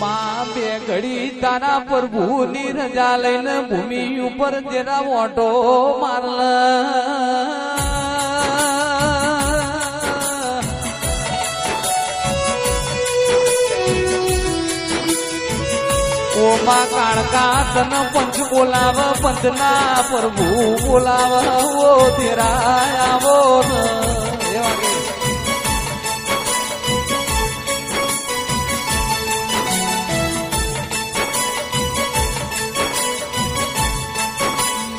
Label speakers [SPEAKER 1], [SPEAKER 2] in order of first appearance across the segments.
[SPEAKER 1] માં બે ઘડી તારા પ્રભુની રજા લઈને ભૂમિ ઉપર તેરા મોટો મારલ. ઓમાં કાળકા તન પંચ બોલાવ પંચના પ્રભુ બોલાવ ઓ તેરા આવો ન. એવા કે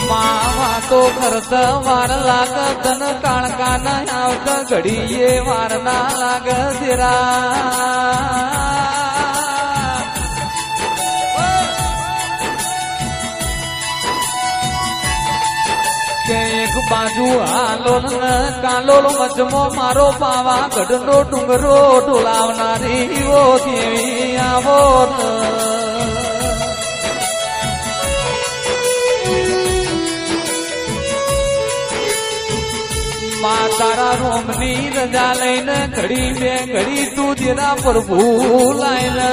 [SPEAKER 1] માવા તો ખરત વાર લાગ તન કાળકા ના આવત એક બાજુ હાલો ને કાલો મજમો, મારો પાવા ગઢનો ડુંગરો ડોલાવનારી ઓ દેવી આવો. માં તારા રોમની રજા લઈને ઘડી બે ઘડી તું જેના પ્રભુ લાઈને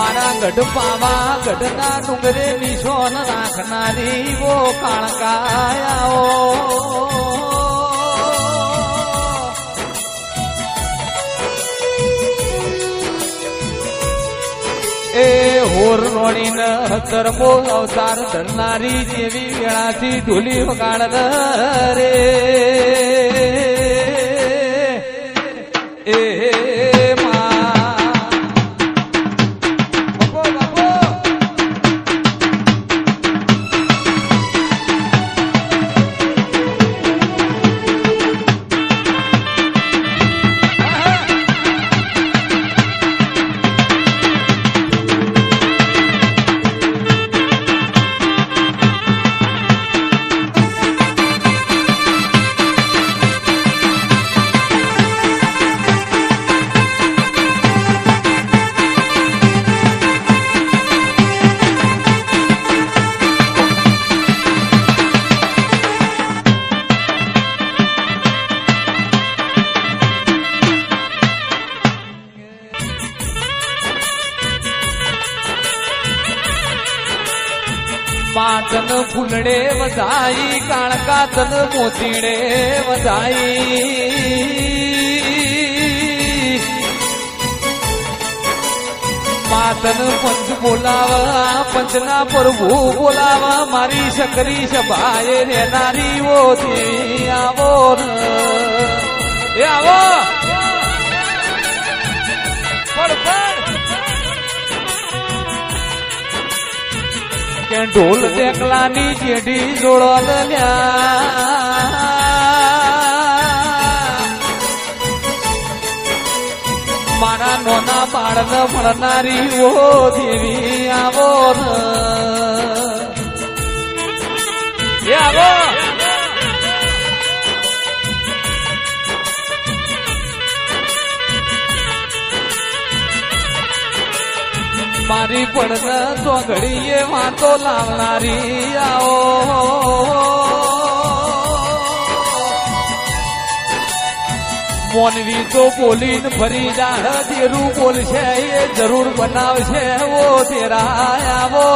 [SPEAKER 1] મારા ગઢ પાવા ગઢના ડુંગરે નિશોન રાખનારી વો કાણકાયાઓ એ હોર રોણીને ધર્મો અવતાર ધરનારી જેવી વેળાથી ઢોલી વગાડ રે માતન ફૂલડે વધાઈ કાળકા તન મોતીડે વધાઈ. માતન પંચ બોલાવા, પંચના પ્રભુ બોલાવા, મારી શકરી સભાએ રેનારી ઓથી આવો આવો કે ઢોલ ટેકલાની જેડી જોડો લ્યા. મારા નોના બાળને ભણનારી ઓ દેવી આવો મારી પણ તો ઘડીએ વાતો લાવનારી, આવો. મોનવી તો બોલીને ફરી જા તેરું બોલશે, એ જરૂર બનાવશે, ઓ તેરા, આવો.